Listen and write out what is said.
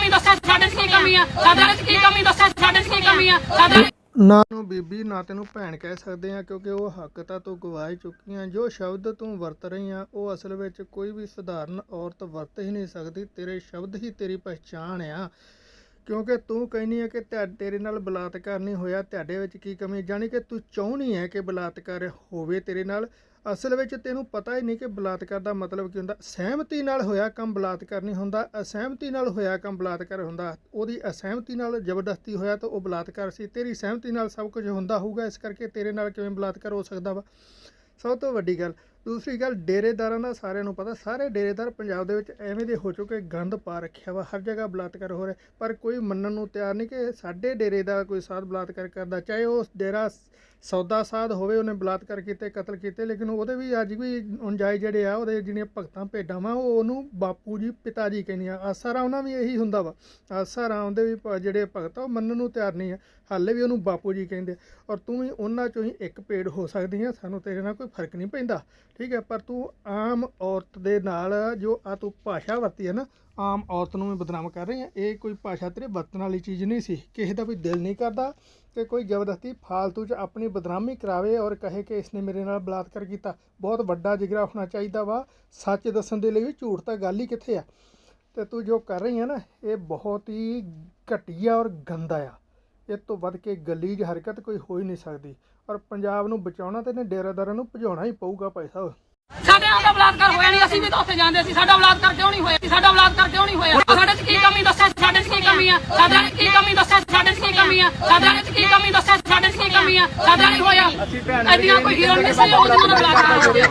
ਕਮੀ ਦੱਸੋ ਸਾਡੇ 'ਚ ਕੀ ਕਮੀ ਆ? ਸਾਡੇ 'ਚ ਕੀ ਕਮੀ ਦੱਸੋ ਸਾਡੇ 'ਚ ਕੀ ਕਮੀ ਆ? ਸਾਡੇ ਨਾ ਨੂੰ ਬੀਬੀ ਨਾ ਤੈਨੂੰ ਭੈਣ ਕਹਿ ਸਕਦੇ ਆ ਕਿਉਂਕਿ ਉਹ ਹੱਕ ਤਾਂ ਤੂੰ ਗਵਾ ਹੀ ਚੁੱਕੀ ਆ। ਜੋ ਸ਼ਬਦ ਤੂੰ ਵਰਤ ਰਹੀ ਆ ਉਹ ਅਸਲ ਵਿੱਚ ਕੋਈ ਵੀ ਸਧਾਰਨ ਔਰਤ ਵਰਤ ਹੀ ਨਹੀਂ ਸਕਦੀ। ਤੇਰੇ ਸ਼ਬਦ ਹੀ ਤੇਰੀ ਪਛਾਣ ਆ। ਕਿਉਂਕਿ ਤੂੰ ਕਹਿੰਦੀ ਆ ਕਿ ਤੇਰੇ ਨਾਲ ਬਲਾਤਕਾਰ ਨਹੀਂ ਹੋਇਆ ਤੁਹਾਡੇ ਵਿੱਚ ਕੀ ਕਮੀ ਜਾਣੀ ਕਿ ਤੂੰ ਚਾਹੁੰਦੀ ਹੈ ਕਿ ਬਲਾਤਕਾਰ ਹੋਵੇ ਤੇਰੇ ਨਾਲ। ਅਸਲ ਵਿੱਚ ਤੈਨੂੰ ਪਤਾ ਹੀ ਨਹੀਂ ਕਿ ਬਲਾਤਕਾਰ ਦਾ ਮਤਲਬ ਕੀ ਹੁੰਦਾ। ਸਹਿਮਤੀ ਨਾਲ ਹੋਇਆ ਕੰਮ ਬਲਾਤਕਾਰ ਨਹੀਂ ਹੁੰਦਾ, ਅਸਹਿਮਤੀ ਨਾਲ ਹੋਇਆ ਕੰਮ ਬਲਾਤਕਾਰ ਹੁੰਦਾ। ਉਹਦੀ ਅਸਹਿਮਤੀ ਨਾਲ ਜ਼ਬਰਦਸਤੀ ਹੋਇਆ ਤਾਂ ਉਹ ਬਲਾਤਕਾਰ ਸੀ। ਤੇਰੀ ਸਹਿਮਤੀ ਨਾਲ ਸਭ ਕੁਝ ਹੁੰਦਾ ਹੋਊਗਾ, ਇਸ ਕਰਕੇ ਤੇਰੇ ਨਾਲ ਕਿਵੇਂ ਬਲਾਤਕਾਰ ਹੋ ਸਕਦਾ ਵਾ? ਸਭ ਤੋਂ ਵੱਡੀ ਗੱਲ ਦੂਸਰੀ ਗੱਲ, ਡੇਰੇਦਾਰਾਂ ਦਾ ਸਾਰਿਆਂ ਨੂੰ ਪਤਾ, ਸਾਰੇ ਡੇਰੇਦਾਰ ਪੰਜਾਬ ਦੇ ਵਿੱਚ ਐਵੇਂ ਦੇ ਹੋ ਚੁੱਕੇ, ਗੰਦ ਪਾ ਰੱਖਿਆ ਵਾ, ਹਰ ਜਗ੍ਹਾ ਬਲਾਤਕਾਰ ਹੋ ਰਿਹਾ। ਪਰ ਕੋਈ ਮੰਨਣ ਨੂੰ ਤਿਆਰ ਨਹੀਂ ਕਿ ਸਾਡੇ ਡੇਰੇ ਦਾ ਕੋਈ ਸਾਧ ਬਲਾਤਕਾਰ ਕਰਦਾ, ਚਾਹੇ ਉਹ ਡੇਰਾ ਸੌਦਾ ਸਾਧ ਹੋਵੇ, ਉਹਨੇ ਬਲਾਤਕਾਰ ਕੀਤੇ, ਕਤਲ ਕੀਤੇ, ਲੇਕਿਨ ਉਹਦੇ ਵੀ ਅੱਜ ਵੀ ਅਣਜਾਈ ਜਿਹੜੇ ਆ, ਉਹਦੇ ਜਿਹੜੀਆਂ ਭਗਤਾਂ ਭੇਡਾਂ ਵਾ, ਉਹ ਉਹਨੂੰ ਬਾਪੂ ਜੀ, ਪਿਤਾ ਜੀ ਕਹਿੰਦੀਆਂ। ਆਸਾ ਉਹਨਾਂ ਵੀ ਇਹੀ ਹੁੰਦਾ ਵਾ। ਆਸਾ ਰਾਮ ਦੇ ਵੀ ਜਿਹੜੇ ਭਗਤ ਆ, ਉਹ ਮੰਨਣ ਨੂੰ ਤਿਆਰ ਨਹੀਂ ਆ। ਹਾਲੇ ਵੀ ਉਹਨੂੰ ਬਾਪੂ ਜੀ ਕਹਿੰਦੇ ਔਰ ਤੂੰ ਵੀ ਉਹਨਾਂ ਚੋਂ ਹੀ ਇੱਕ ਪੇੜ ਹੋ ਸਕਦੀ ਆ, ਸਾਨੂੰ ਤੇਰੇ ਨਾਲ ਕੋਈ ਫ਼ਰਕ ਨਹੀਂ ਪੈਂਦਾ। ਠੀਕ ਹੈ, ਪਰ ਤੂੰ ਆਮ ਔਰਤ ਦੇ ਨਾਲ ਜੋ ਆ ਤੂੰ ਭਾਸ਼ਾ ਵਰਤੀ ਹੈ ਨਾ, ਆਮ ਔਰਤ ਨੂੰ ਵੀ ਬਦਨਾਮ ਕਰ ਰਹੀ ਹੈ। ਇਹ ਕੋਈ ਭਾਸ਼ਾ ਤੇਰੇ ਵਰਤਣ ਵਾਲੀ ਚੀਜ਼ ਨਹੀਂ ਸੀ। ਕਿਸੇ ਦਾ ਵੀ ਦਿਲ ਨਹੀਂ ਕਰਦਾ ਕਿ ਕੋਈ ਜ਼ਬਰਦਸਤੀ ਫਾਲਤੂ ਚ ਆਪਣੀ ਬਦਨਾਮੀ ਕਰਾਵੇ ਔਰ ਕਹੇ ਕਿ ਇਸਨੇ ਮੇਰੇ ਨਾਲ ਬਲਾਤਕਾਰ ਕੀਤਾ। ਬਹੁਤ ਵੱਡਾ ਜਿਗਰਾ ਹੋਣਾ ਚਾਹੀਦਾ ਵਾ। ਸੱਚ ਦੱਸਣ ਦੇ ਲਈ ਵੀ ਝੂਠ ਤਾਂ ਗੱਲ ਹੀ ਕਿੱਥੇ ਆ? ਤੇ ਤੂੰ ਜੋ ਕਰ ਰਹੀ ਹੈ ਨਾ, ਇਹ ਬਹੁਤ ਹੀ ਘਟੀਆ ਔਰ ਗੰਦਾ ਆ। ਇਹ ਤੋਂ ਵੱਧ ਕੇ ਗਲੀਜ ਹਰਕਤ ਕੋਈ ਹੋ ਹੀ ਨਹੀਂ ਸਕਦੀ। ਔਰ ਪੰਜਾਬ ਨੂੰ ਬਚਾਉਣਾ ਤੇ ਨੇ ਡੇਰਾਦਾਰਾਂ ਨੂੰ ਭਜਾਉਣਾ ਹੀ ਪਊਗਾ ਭਾਈ ਸਾਹਿਬ। ਸਾਡੇ ਨਾਲ ਤਾਂ ਬਲਾਤਕਾਰ ਹੋਇਆ ਨਹੀਂ ਅਸੀਂ ਵੀ ਤਾਂ ਉੱਥੇ ਜਾਂਦੇ ਸੀ। ਸਾਡਾ ਬਲਾਤਕਾਰ ਕਿਉਂ ਨਹੀਂ ਹੋਇਆ? ਸਾਡਾ ਬਲਾਤਕਾਰ ਕਿਉਂ ਨਹੀਂ ਹੋਇਆ? ਸਾਡੇ 'ਚ ਕੀ ਕਮੀ ਦੱਸੋ ਸਾਡੇ 'ਚ ਕੀ ਕਮੀ ਆ? ਸਾਡੇ 'ਚ ਕੀ ਕਮੀ ਦੱਸੋ ਸਾਡੇ 'ਚ ਕੀ ਕਮੀ ਆ? ਸਾਡੇ 'ਚ ਕੀ ਕਮੀ ਦੱਸੋ ਸਾਡੇ 'ਚ ਕੀ ਕਮੀ ਆ? ਸਾਡਾ ਨਹੀਂ ਹੋਇਆ? ਐਡੀਆਂ ਕੋਈ ਹੀਰੋ ਨਹੀਂ ਸੀ ਉਹ ਦਾ ਬਲਾਤਕਾਰ ਹੋ ਗਿਆ